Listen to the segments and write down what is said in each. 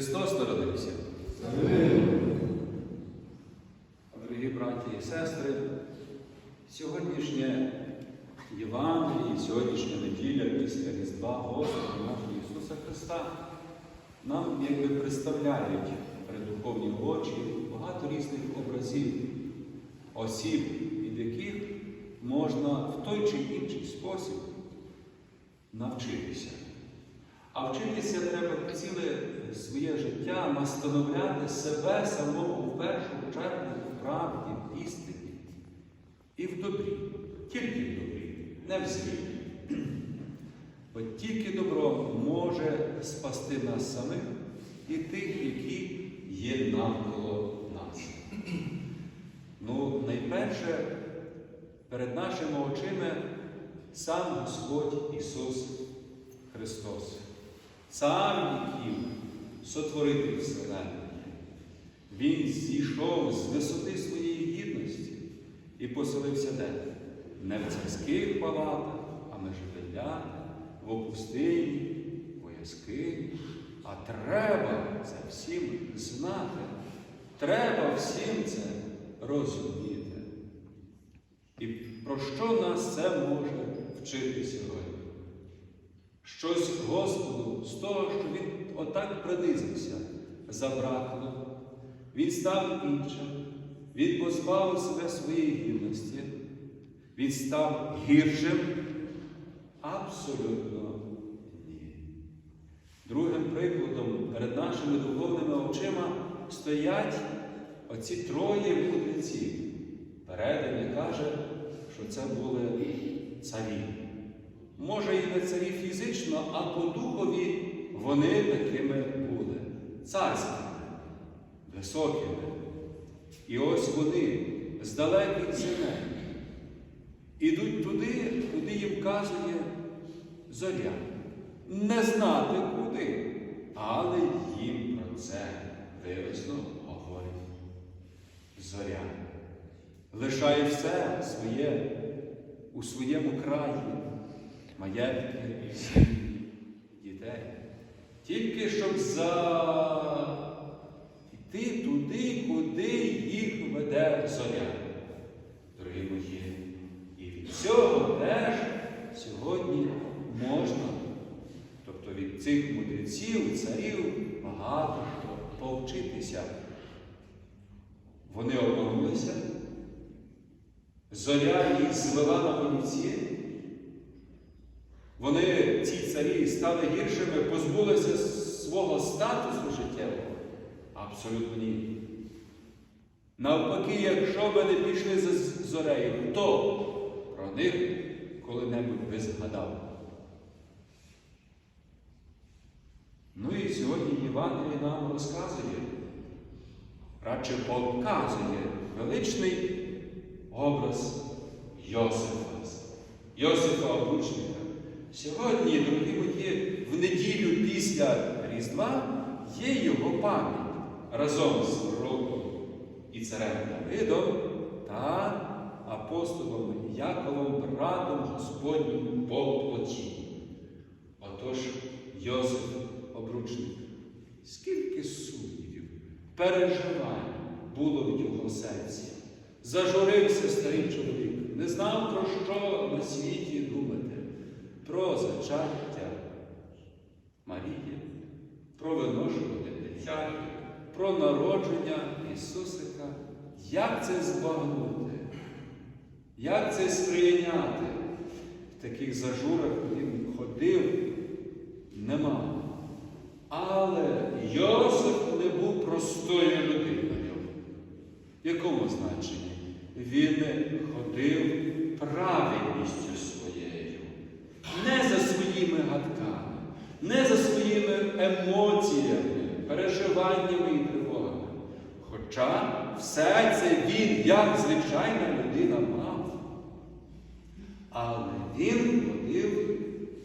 Христос народився. Дорогі браті і сестри, сьогоднішнє Євангеліє, сьогоднішня неділя після Різдва Господа нашого Ісуса Христа нам якби представляють перед духовні очі багато різних образів, осіб, від яких можна в той чи інший спосіб навчитися. А вчитися треба ціле своє життя настановляти себе самого в першу чергу в правді, в істині і в добрі, тільки в добрі, не в злі. Бо тільки добро може спасти нас самих і тих, які є навколо нас. Ну, найперше, перед нашими очима сам Господь Ісус Христос, сам який сотворити Вселенної. Він зійшов з висоти своєї гідності і поселився де? Не в царських палатах, а меж в опустині, в яскині. А треба це всім знати. Треба всім це розуміти. І про що нас це може вчити сьогодні? Щось Господу з того, що Він отак принизився, забракло. Він став іншим, Він позбавив себе своєї гідності, Він став гіршим? Абсолютно ні. Другим прикладом перед нашими духовними очима стоять оці троє мудреці. Передані каже, що це були царі. Може, і не царі фізично, а по духові вони такими були. Царськими, високими. І ось вони з далеких земель ідуть туди, куди їм казує зоря. Не знати куди, але їм про це виразно говорить зоря. Лишає все своє у своєму краї, маєтки, дітей. Тільки щоб за... йти туди, куди їх веде зоря. Дорогі мої, і від цього теж сьогодні можна, тобто від цих мудреців, царів, багато що повчитися. Вони обманулися, зоря їх звела на вулиці. Вони, ці царі, стали гіршими, позбулися свого статусу життєвого? Абсолютно ні. Навпаки, якщо би не пішли за зорею, хто про них коли-небудь би згадав? Ну і сьогодні Євангеліє нам розказує, радше показує величний образ Йосифа, Йосифа обручника. Сьогодні, дорогі мої, в неділю після Різдва є його пам'ять разом з пророком і царем Давидом та апостолом Яковом, братом Господнім по. Отож, Йосиф обручник, скільки сумнівів, переживань було в його серці. Зажурився старий чоловік, не знав, про що на світі про зачаття Марії, про виношувати дитя, про народження Ісусика. Як це збагнути? Як це сприйняти? В таких зажурах він ходив, нема. Але Йосиф не був простою людиною. В якому значенні? Він ходив не своїми гадками, не за своїми емоціями, переживаннями і тривогами. Хоча все це він, як звичайна людина, мав. Але він ходив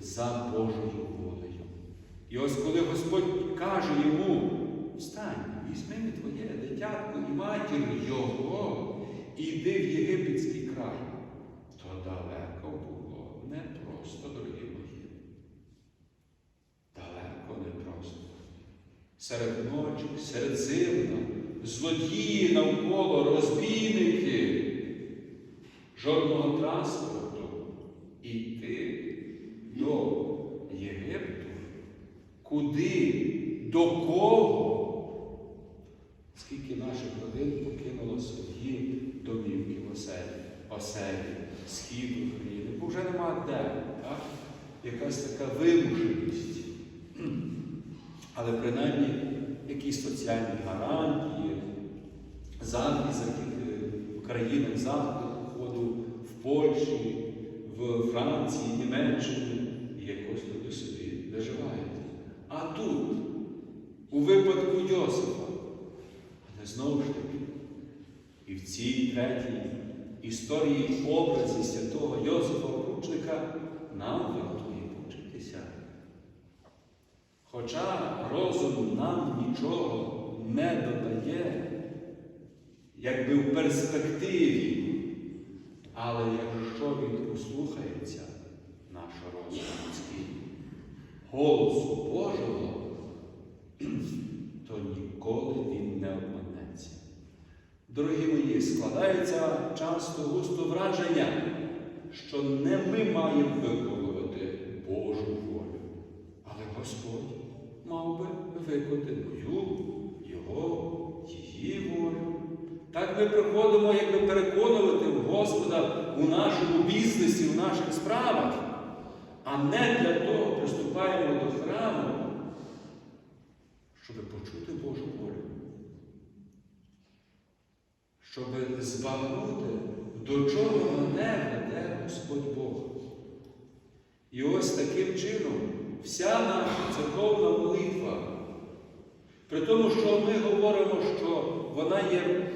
за Божою волею. І ось коли Господь каже йому, встань, візьми твоє дитятко і матір його, і йди в єгипетський край, то далеко було не просто, дорогі мої. Далеко не просто. Серед ночі, серед зимна, злодії навколо, розбійники, жодного транспорту іти до Єгипту. Куди? До кого? Скільки наших родин покинуло свої домівки в оселі, оселі, схід України, бо вже нема де. Так? Якась така вимушеність. Але принаймні якісь соціальні гарантії, заробіток в країнах Заходу, походу в Польщі, в Франції, Німеччині, і якось люди собі доживають. А тут, у випадку Йосифа, але знову ж таки, і в цій третій історії образі святого Йосифа Обручника нам вартує повчитися. Хоча розум нам нічого не додає, якби в перспективі, але якщо він послухається, наш розум людський, голосу Божого, то ніколи він не обманеться. Дорогі мої, складається часто густо враження, що не ми маємо виконувати Божу волю, але Господь мав би виконати мою, Його, її волю. Так ми приходимо, якби переконувати Господа у нашому бізнесі, в наших справах, а не для того приступаємо до храму, щоб почути Божу волю щоб збагнути, до чого мене веде Господь Бог. І ось таким чином вся наша церковна молитва, при тому, що ми говоримо, що вона є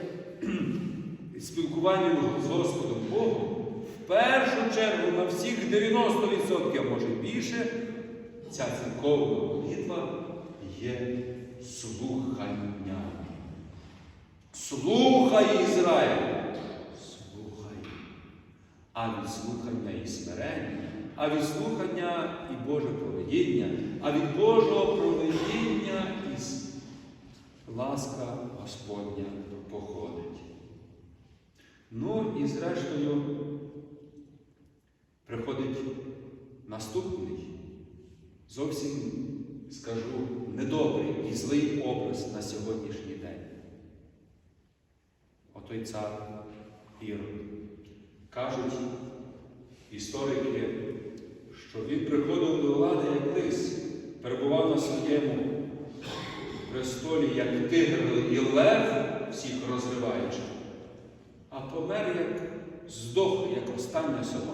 спілкуванням з Господом Богом, в першу чергу на всіх 90%, а може більше, ця церковна молитва є слуханням. Слухай Ізраїль, слухай. А від слухання і смирення, а від слухання і Боже проведіння, а від Божого проведіння і ласка Господня походить. Ну і зрештою приходить наступний, зовсім скажу, недобрий і злий образ на сьогоднішній день отой цар Ірод. Кажуть історики, що він приходив до влади як лис, перебував на своєму престолі, як тигр і лев, всіх розриваючи, а помер як здох, як остання собака.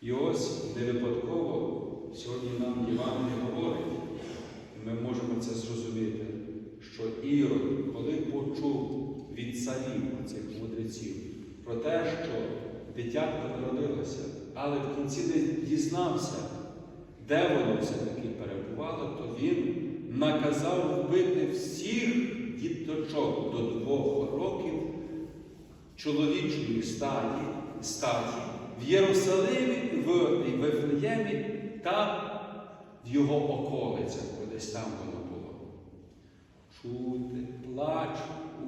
І ось не випадково сьогодні нам Євангеліє говорить, ми можемо це зрозуміти, що Ірод, коли почув від царів цих мудреців про те, що дитятко народилося, але в кінці не дізнався, де воно все-таки перебувало, то він наказав вбити всіх діточок до двох років чоловічої статі, статі в Єрусалимі, в Вифлеємі та в його околицях, бо десь там воно було. Чути, плач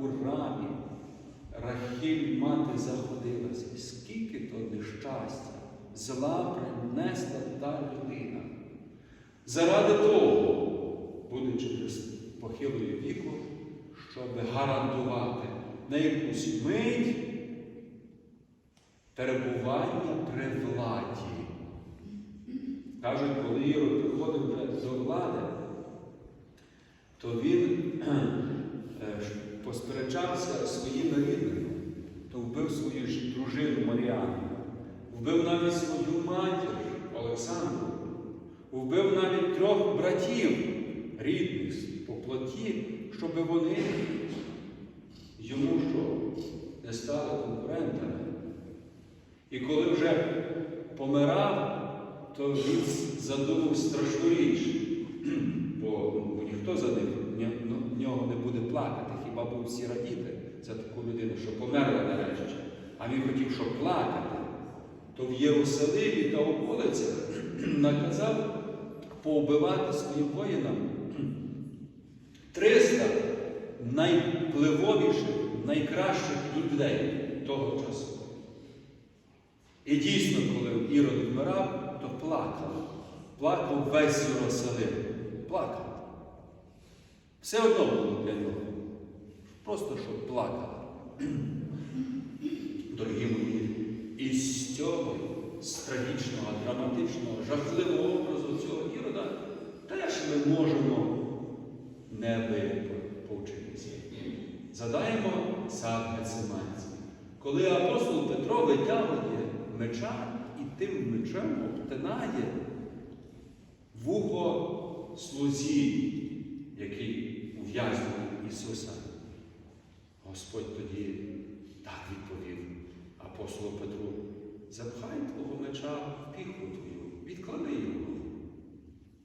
у рамі. Рахіль мати заходилася. Скільки то нещастя, зла принесла та людина. Заради того, будучи похилою віку, щоб гарантувати на якусь мить перебування при владі. Кажуть, коли Ірод приходив до влади, то він посперечався своїми рідними, то вбив свою ж дружину Маріану, вбив навіть свою матір Олександру, вбив навіть трьох братів рідних по плоті, щоб вони йому що не стали конкурентами. І коли вже помирав, то він задумав страшну річ, бо, ніхто за них в нього не буде плакати, хіба будуть всі радіти за таку людину, що померла нарешті. А він хотів, щоб плакати, то в Єрусалимі та околицях наказав повбивати своїм воїнам 300 найвпливовіших, найкращих людей того часу. І дійсно, коли Ірод вмирав, то плакав. Плакав весь Єрусалим. Плакав. Все одно було для нього. Просто щоб плакав. Дорогі мої, і з цього з драматичного, жахливого образу цього Ірода теж ми можемо не повчитися. Задаємо сад Гециманський. Коли апостол Петро витягує меча і тим мечем обтинає вухо слузі, який ув'язнив Ісуса. Господь тоді так відповів апостолу Петру, запхай твого меча в піху твою, відклади його.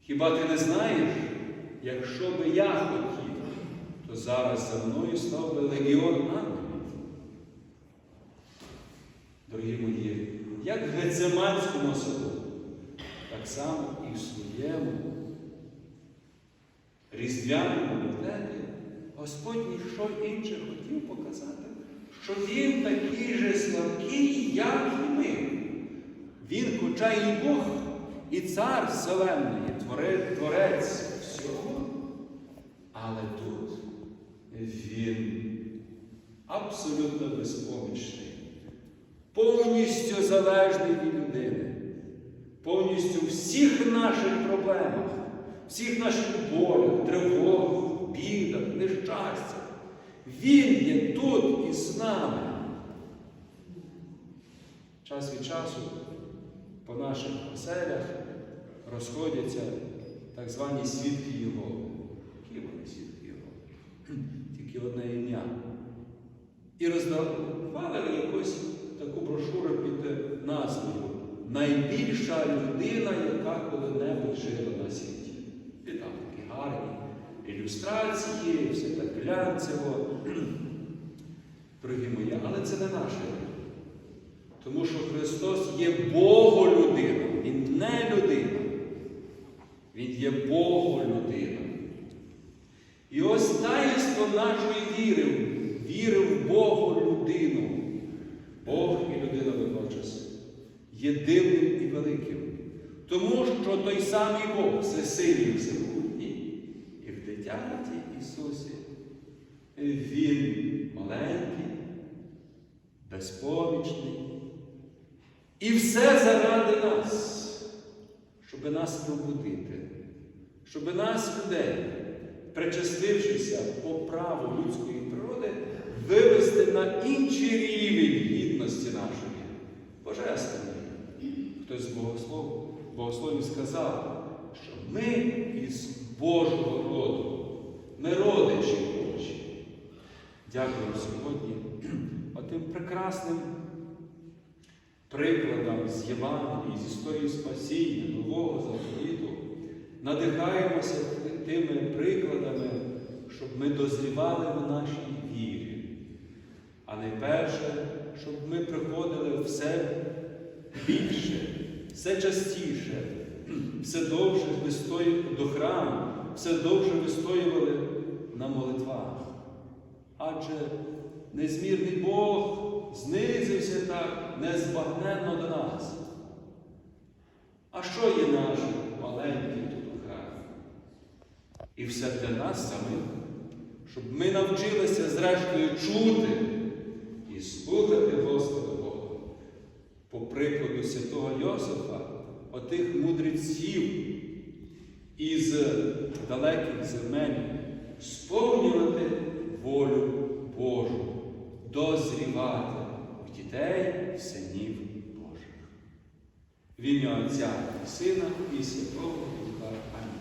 Хіба ти не знаєш, якщо би я хотів, то зараз за мною став би легіон ангелів? Дорогі мої, як в Гецеманському саду, так само і в своєму різдвяному вертепі Господь ніщо інше хотів показати, що Він такий же слабкий, як і ми. Він, хоча і Бог, і цар Вселенної, творець, всього, але тут Він абсолютно безпомічний, повністю залежний від людини, повністю всіх наших проблемах, всіх наших болях, тривогах, бідах, нещастях. Він є тут із нами. Час від часу по наших оселях розходяться так звані свідки Його. Які вони свідки Його? Тільки одне ім'я. І роздавали якусь таку брошуру під назвою Найбільша людина, яка коли-небудь жила на світі. І там такі гарні ілюстрації, все так глянцево. Дорогі мої, але це не наше. Тому що Христос є Боголюдина. Він не людина. Він є Боголюдина. І ось таїнство нашої віри, віри в Боголюдину. Бог і людина водночас є дивним і великим. Тому що той самий Бог, всесильний, всемогутній, і в дитяті Ісусі Він маленький, безпомічний. І все заради нас, щоб нас пробудити, щоб нас, людей, причастившися по праву людської природи, вивести на інший рівень гідності нашої, божественної. Хтось з богослов, богословів сказав, що ми із Божого роду, ми родичі Божі. Дякую сьогодні отим прекрасним прикладам з Євангелії, з історії спасіння, нового заповіту. Надихаємося тими прикладами, щоб ми дозрівали в нашій вірі. А найперше, щоб ми приходили все більше, все частіше, все довше до храму, все довше вистоювали на молитвах. Адже незмірний Бог знизився так незбагненно до нас. А що є наш маленький тут у храмі? І все для нас самих, щоб ми навчилися зрештою чути і слухати Господа Бога. По прикладу святого Йосифа, отих мудреців із далеких земель, сповнювати волю Божу, дозрівати в дітей, синів Божих. В ім'я Отця і Сина і Святого Духа. Амінь.